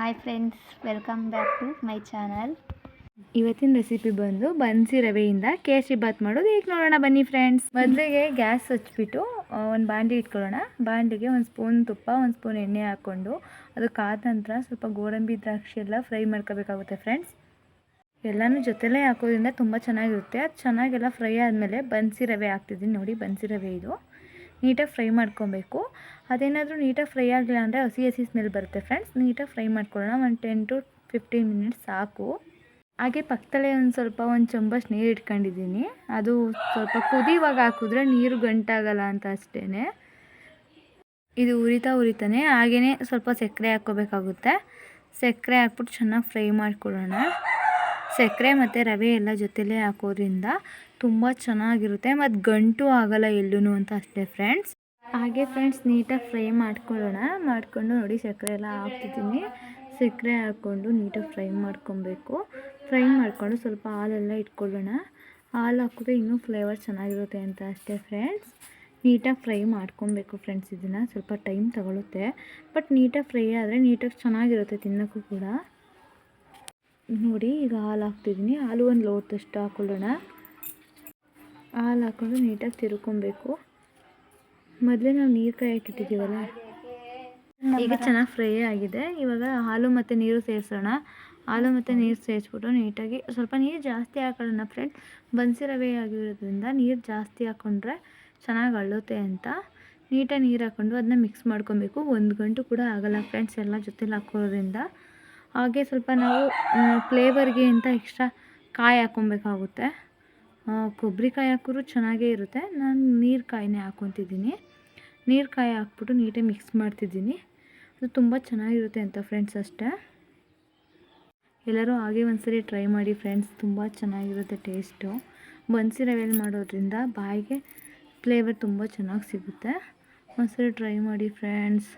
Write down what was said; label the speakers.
Speaker 1: Hi friends welcome back to my channel
Speaker 2: ಇವತ್ತಿನ recipe ಬಂದು ಬನ್ಸಿ ರವೆಯಿಂದ ಕೇಸರಿ ಬಾತ್ ಮಾಡೋದು. ಈಗ ನೋಡೋಣ ಬನ್ನಿ ಫ್ರೆಂಡ್ಸ್ ಮೊದಲಿಗೆ ಗ್ಯಾಸ್ ಹಚ್ಚಿಬಿಟ್ಟು ಒಂದು ಬಾಂಡಿ ಇಟ್ಕೊಳ್ಳೋಣ. ಬಾಂಡಿಗೆ ಒಂದು ಸ್ಪೂನ್ ತುಪ್ಪ, ಒಂದು ಸ್ಪೂನ್ ಎಣ್ಣೆ ಹಾಕ್ಕೊಂಡು, ಅದಕ್ಕೆ ಆದ ನಂತರ ಸ್ವಲ್ಪ ಗೋಡಂಬಿ, ದ್ರಾಕ್ಷಿ ಎಲ್ಲ ಫ್ರೈ ಮಾಡ್ಕೋಬೇಕಾಗುತ್ತೆ ಫ್ರೆಂಡ್ಸ್ ಎಲ್ಲನೂ ಜೊತೆಲೇ ಹಾಕೋದ್ರಿಂದ ತುಂಬ ಚೆನ್ನಾಗಿರುತ್ತೆ. ಅದು ಚೆನ್ನಾಗೆಲ್ಲ ಫ್ರೈ ಆದಮೇಲೆ ಬನ್ಸಿ ರವೆ ಹಾಕ್ತಿದ್ದೀನಿ ನೋಡಿ, ಬನ್ಸಿ ರವೆ ಇದು. ನೀಟಾಗಿ ಫ್ರೈ ಮಾಡ್ಕೊಬೇಕು. ಅದೇನಾದರೂ ನೀಟಾಗಿ ಫ್ರೈ ಆಗಲಿಲ್ಲ ಅಂದರೆ ಹಸಿ ಹಸಿ ಸ್ಮೆಲ್ ಬರುತ್ತೆ ಫ್ರೆಂಡ್ಸ್ ನೀಟಾಗಿ ಫ್ರೈ ಮಾಡ್ಕೊಳ್ಳೋಣ. ಒಂದು ಟೆನ್ ಟು ಫಿಫ್ಟೀನ್ ಮಿನಿಟ್ಸ್ ಸಾಕು. ಹಾಗೆ ಪಕ್ಕದಲ್ಲೇ ಒಂದು ಸ್ವಲ್ಪ ಒಂದು ಚೊಂಬಸ್ ನೀರು ಇಟ್ಕೊಂಡಿದ್ದೀನಿ. ಅದು ಸ್ವಲ್ಪ ಕುದಿಯುವಾಗ ಹಾಕಿದ್ರೆ ನೀರು ಗಂಟಾಗಲ್ಲ ಅಂತ ಅಷ್ಟೇ ಇದು ಉರಿತಾ ಉರಿತಾನೆ. ಹಾಗೆಯೇ ಸ್ವಲ್ಪ ಸಕ್ಕರೆ ಹಾಕ್ಕೋಬೇಕಾಗುತ್ತೆ. ಸಕ್ಕರೆ ಹಾಕ್ಬಿಟ್ಟು ಚೆನ್ನಾಗಿ ಫ್ರೈ ಮಾಡ್ಕೊಳ್ಳೋಣ. ಸಕ್ಕರೆ ಮತ್ತು ರವೆ ಎಲ್ಲ ಜೊತೆಲೇ ಹಾಕೋದ್ರಿಂದ ತುಂಬ ಚೆನ್ನಾಗಿರುತ್ತೆ. ಮತ್ತು ಗಂಟು ಆಗಲ್ಲ ಎಲ್ಲೂ ಅಂತ ಅಷ್ಟೇ ಫ್ರೆಂಡ್ಸ್ ಹಾಗೆ ಫ್ರೆಂಡ್ಸ್ ನೀಟಾಗಿ ಫ್ರೈ ಮಾಡ್ಕೊಳ್ಳೋಣ. ಮಾಡಿಕೊಂಡು ನೋಡಿ ಸಕ್ಕರೆ ಎಲ್ಲ ಹಾಕ್ತಿದ್ದೀನಿ. ಸಕ್ಕರೆ ಹಾಕ್ಕೊಂಡು ನೀಟಾಗಿ ಫ್ರೈ ಮಾಡ್ಕೊಬೇಕು. ಫ್ರೈ ಮಾಡಿಕೊಂಡು ಸ್ವಲ್ಪ ಹಾಲೆಲ್ಲ ಇಟ್ಕೊಳ್ಳೋಣ. ಹಾಲು ಹಾಕಿದ್ರೆ ಇನ್ನೂ ಫ್ಲೇವರ್ ಚೆನ್ನಾಗಿರುತ್ತೆ ಅಂತ ಅಷ್ಟೇ ಫ್ರೆಂಡ್ಸ್ ನೀಟಾಗಿ ಫ್ರೈ ಮಾಡ್ಕೊಬೇಕು ಫ್ರೆಂಡ್ಸ್ ಇದನ್ನು. ಸ್ವಲ್ಪ ಟೈಮ್ ತಗೊಳುತ್ತೆ. ಬಟ್ ನೀಟಾಗಿ ಫ್ರೈ ಆದರೆ ನೀಟಾಗಿ ಚೆನ್ನಾಗಿರುತ್ತೆ ತಿನ್ನೋಕ್ಕೂ ಕೂಡ. ನೋಡಿ, ಈಗ ಹಾಲು ಹಾಕ್ತಿದ್ದೀನಿ ಹಾಲು ಒಂದು ಲೋಟದಷ್ಟು ಹಾಕೊಳ್ಳೋಣ. ಹಾಲು ಹಾಕೊಂಡು ನೀಟಾಗಿ ತಿರ್ಕೊಬೇಕು. ಮೊದಲೇ ನಾವು ನೀರು ಕೈ ಹಾಕಿಟ್ಟಿದ್ದೀವಲ್ಲ ಈಗ ಚೆನ್ನಾಗಿ ಫ್ರೈ ಆಗಿದೆ. ಇವಾಗ ಹಾಲು ಮತ್ತು ನೀರು ಸೇರಿಸೋಣ. ಹಾಲು ಮತ್ತು ನೀರು ಸೇರಿಸ್ಬಿಟ್ಟು ನೀಟಾಗಿ ಸ್ವಲ್ಪ ನೀರು ಜಾಸ್ತಿ ಹಾಕೊಳ್ಳೋಣ ಫ್ರೆಂಡ್ ಬನ್ಸಿ ರವೆ ಆಗಿರೋದ್ರಿಂದ ನೀರು ಜಾಸ್ತಿ ಹಾಕ್ಕೊಂಡ್ರೆ ಚೆನ್ನಾಗಿ ಅಳ್ಳುತ್ತೆ ಅಂತ. ನೀಟಾಗಿ ನೀರು ಹಾಕ್ಕೊಂಡು ಅದನ್ನ ಮಿಕ್ಸ್ ಮಾಡ್ಕೊಬೇಕು. ಒಂದು ಗಂಟು ಕೂಡ ಆಗಲ್ಲ ಫ್ರೆಂಡ್ಸ್ ಎಲ್ಲ ಜೊತೆಲಿ ಹಾಕೋದ್ರಿಂದ. ಹಾಗೆ ಸ್ವಲ್ಪ ನಾವು ಫ್ಲೇವರ್ಗೆ ಅಂತ ಎಕ್ಸ್ಟ್ರಾ ಕಾಯಿ ಹಾಕ್ಕೊಬೇಕಾಗುತ್ತೆ. ಕೊಬ್ಬರಿ ಕಾಯಿ ಹಾಕಿದ್ರು ಚೆನ್ನಾಗೇ ಇರುತ್ತೆ. ನಾನು ನೀರು ಕಾಯಿನೇ ಹಾಕ್ಕೊತಿದ್ದೀನಿ. ನೀರು ಕಾಯಿ ಹಾಕ್ಬಿಟ್ಟು ನೀಟಾಗಿ ಮಿಕ್ಸ್ ಮಾಡ್ತಿದ್ದೀನಿ. ಅದು ತುಂಬ ಚೆನ್ನಾಗಿರುತ್ತೆ ಅಂತ ಫ್ರೆಂಡ್ಸ್ ಅಷ್ಟೇ. ಎಲ್ಲರೂ ಹಾಗೆ ಒಂದ್ಸರಿ ಟ್ರೈ ಮಾಡಿ ಫ್ರೆಂಡ್ಸ್, ತುಂಬ ಚೆನ್ನಾಗಿರುತ್ತೆ ಟೇಸ್ಟು. ಬನ್ಸಿ ರವೆಯಲ್ಲಿ ಮಾಡೋದ್ರಿಂದ ಬಾಯಿಗೆ ಫ್ಲೇವರ್ ತುಂಬ ಚೆನ್ನಾಗಿ ಸಿಗುತ್ತೆ. ಒಂದ್ಸರಿ ಟ್ರೈ ಮಾಡಿ ಫ್ರೆಂಡ್ಸ್.